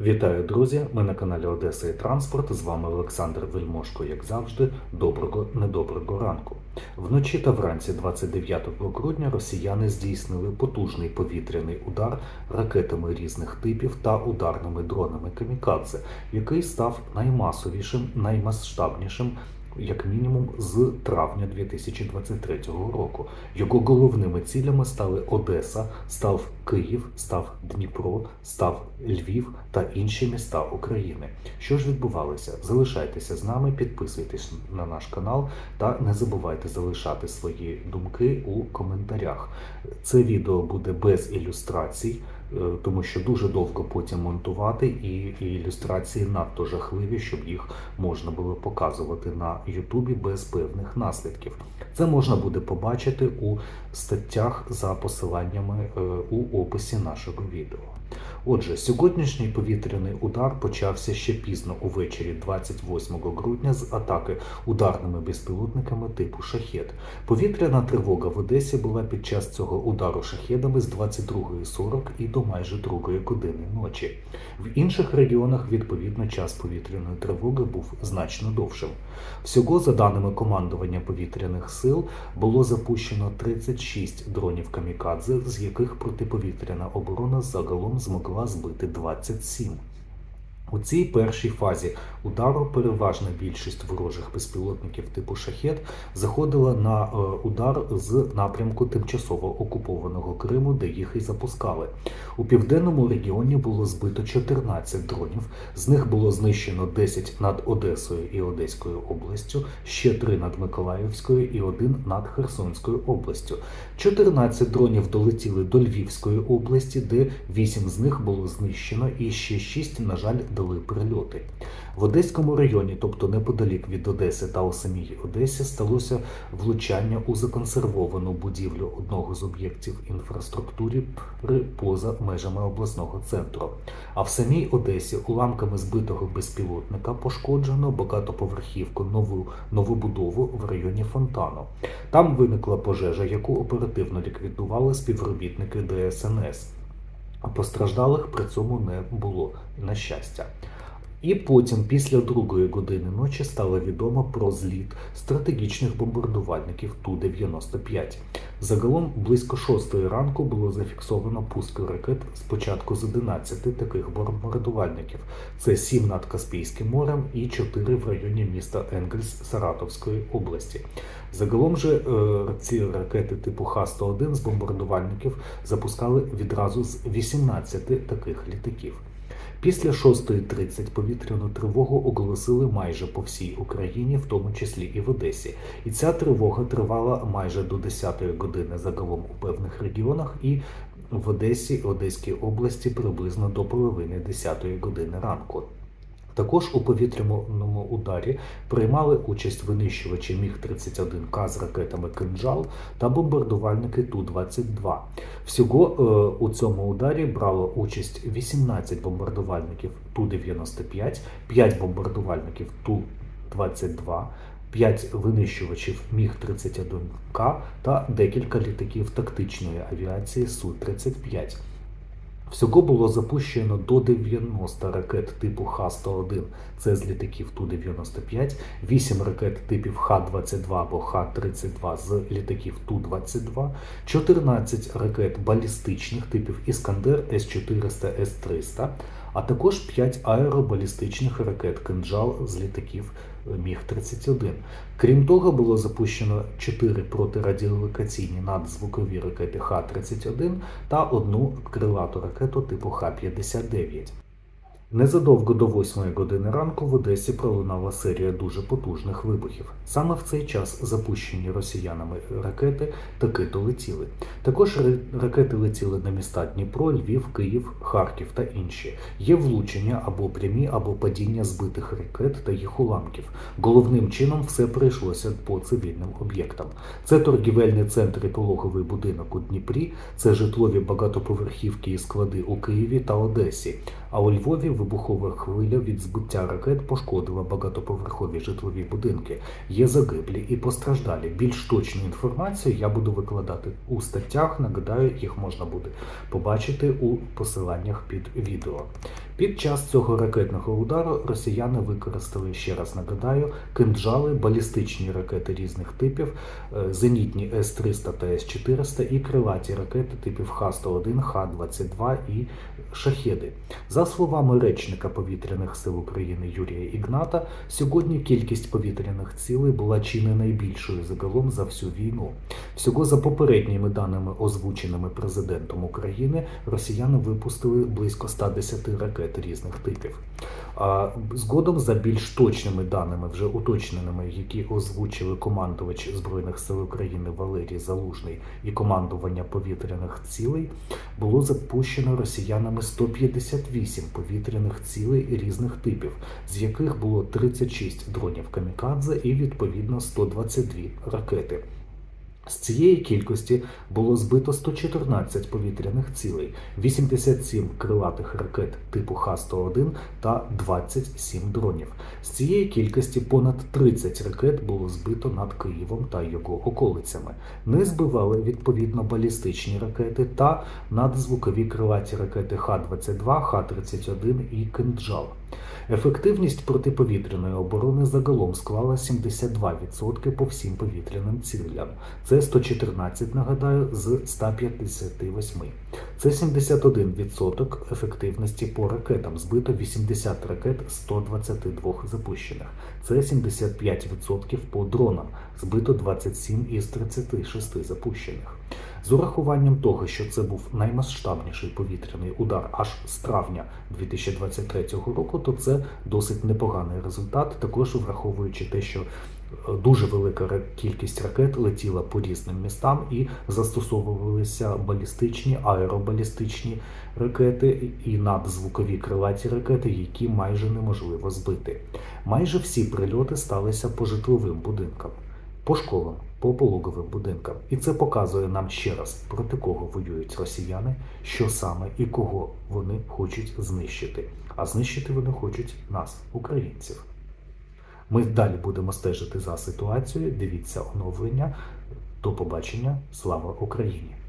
Вітаю, друзі! Ми на каналі Одеса і Транспорт. З вами Олександр Вельмошко, як завжди. Доброго недоброго ранку. Вночі та вранці 29 грудня росіяни здійснили потужний повітряний удар ракетами різних типів та ударними дронами камікадзе, який став наймасовішим, наймасштабнішим. Як мінімум з травня 2023 року його головними цілями стали Одеса, став Київ, став Дніпро, став Львів та інші міста України. Що ж відбувалося? Залишайтеся з нами, підписуйтесь на наш канал та не забувайте залишати свої думки у коментарях. Це відео буде без ілюстрацій. Е, Тому що дуже довго потім монтувати, і, і ілюстрації надто жахливі, щоб їх можна було показувати на Ютубі без певних наслідків. Це можна буде побачити у статтях за посиланнями е, у описі нашого відео. Отже, сьогоднішній повітряний удар почався ще пізно увечері 28 грудня з атаки ударними безпілотниками типу шахет. Повітряна тривога в Одесі була під час цього удару шахедами з 22.40 і до майже 2 години ночі. В інших регіонах відповідно час повітряної тривоги був значно довшим. Всього, за даними командування повітряних сил, було запущено 36 дронів камікадзе, з яких протиповітряна оборона загалом змогла збити 27. У цій першій фазі удару переважна більшість ворожих безпілотників типу шахет заходила на е, удар з напрямку тимчасово окупованого Криму, де їх і запускали. У південному регіоні було збито 14 дронів. З них було знищено 10 над Одесою і Одеською областю, ще 3 над Миколаївською і 1 над Херсонською областю. 14 дронів долетіли до Львівської області, де 8 з них було знищено, і ще 6, на жаль, дали прильоти. В Одеському районі, тобто неподалік від Одеси та у самій Одесі, сталося влучання у законсервовану будівлю одного з об'єктів інфраструктури поза межами обласного центру. А в самій Одесі уламками збитого безпілотника пошкоджено багатоповерхівку нову новобудову в районі Фонтану. Там виникла пожежа, яку оперативно ліквідували співробітники ДСНС. А постраждалих при цьому не було, на щастя. І потім, після другої години ночі, стало відомо про зліт стратегічних бомбардувальників Ту-95. Загалом близько 6 ранку було зафіксовано пуск ракет спочатку з 11 таких бомбардувальників. Це 7 над Каспійським морем і 4 в районі міста Енгельс Саратовської області. Загалом же е, ці ракети типу Х-101 з бомбардувальників запускали відразу з 18 таких літаків. Після 6.30 повітряну тривогу оголосили майже по всій Україні, в тому числі і в Одесі. І ця тривога тривала майже до 10-ї години загалом у певних регіонах, і в Одесі, Одеській області приблизно до половини 10-ї години ранку. Також у повітряному ударі приймали участь винищувачі Міг-31К з ракетами «Кинджал» та бомбардувальники Ту-22. Всього е, у цьому ударі брало участь 18 бомбардувальників Ту-95, 5 бомбардувальників Ту-22, 5 винищувачів Міг-31К та декілька літаків тактичної авіації Су-35. Всього було запущено до 90 ракет типу Х-101, це з літаків Ту-95, 8 ракет типів Х-22 або Х-32 з літаків Ту-22, 14 ракет балістичних типів Іскандер С-400, С-300, а також 5 аеробалістичних ракет «Кинджал» з літаків Міг-31. Крім того, було запущено 4 протирадіолокаційні надзвукові ракети Х-31 та одну крилату ракету типу Х-59. Незадовго до 8 години ранку в Одесі пролунала серія дуже потужних вибухів. Саме в цей час запущені росіянами ракети таки долетіли. Також ракети летіли на міста Дніпро, Львів, Київ, Харків та інші. Є влучення або прямі, або падіння збитих ракет та їх уламків. Головним чином все прийшлося по цивільним об'єктам. Це торгівельний центр і пологовий будинок у Дніпрі, це житлові багатоповерхівки і склади у Києві та Одесі. А у Львові вибухова хвиля від збиття ракет пошкодила багатоповерхові житлові будинки. Є загиблі і постраждалі. Більш точну інформацію я буду викладати у статтях. Нагадаю, їх можна буде побачити у посиланнях під відео. Під час цього ракетного удару росіяни використали ще раз нагадаю кинджали, балістичні ракети різних типів, е, зенітні С-300 та С-400 і крилаті ракети типів Х-101, Х-22 і шахеди. За словами речника повітряних сил України Юрія Ігната, сьогодні кількість повітряних цілей була чи не найбільшою загалом за всю війну. Всього за попередніми даними, озвученими президентом України, росіяни випустили близько 110 ракет різних типів. А згодом за більш точними даними, вже уточненими, які озвучили командувач збройних сил України Валерій Залужний і командування повітряних цілей, було запущено росіянами 158 повітряних цілей різних типів, з яких було 36 дронів камікадзе і відповідно 122 ракети. З цієї кількості було збито 114 повітряних цілей, 87 крилатих ракет типу Х-101 та 27 дронів. З цієї кількості понад 30 ракет було збито над Києвом та його околицями. Не збивали відповідно балістичні ракети та надзвукові крилаті ракети Х-22, Х-31 і Кинджал. Ефективність протиповітряної оборони загалом склала 72% по всім повітряним цілям. Це 114, нагадаю, з 158. Це 71% ефективності по ракетам. Збито 80 ракет 122 запущених. Це 75% по дронам. Збито 27 із 36 запущених. З урахуванням того, що це був наймасштабніший повітряний удар аж з травня 2023 року, то це досить непоганий результат, також враховуючи те, що е, дуже велика кількість ракет летіла по різним містам і застосовувалися балістичні, аеробалістичні ракети і надзвукові крилаті ракети, які майже неможливо збити. Майже всі прильоти сталися по житловим будинкам по школам, по пологовим будинкам. І це показує нам ще раз, проти кого воюють росіяни, що саме і кого вони хочуть знищити. А знищити вони хочуть нас, українців. Ми далі будемо стежити за ситуацією. Дивіться оновлення. До побачення. Слава Україні!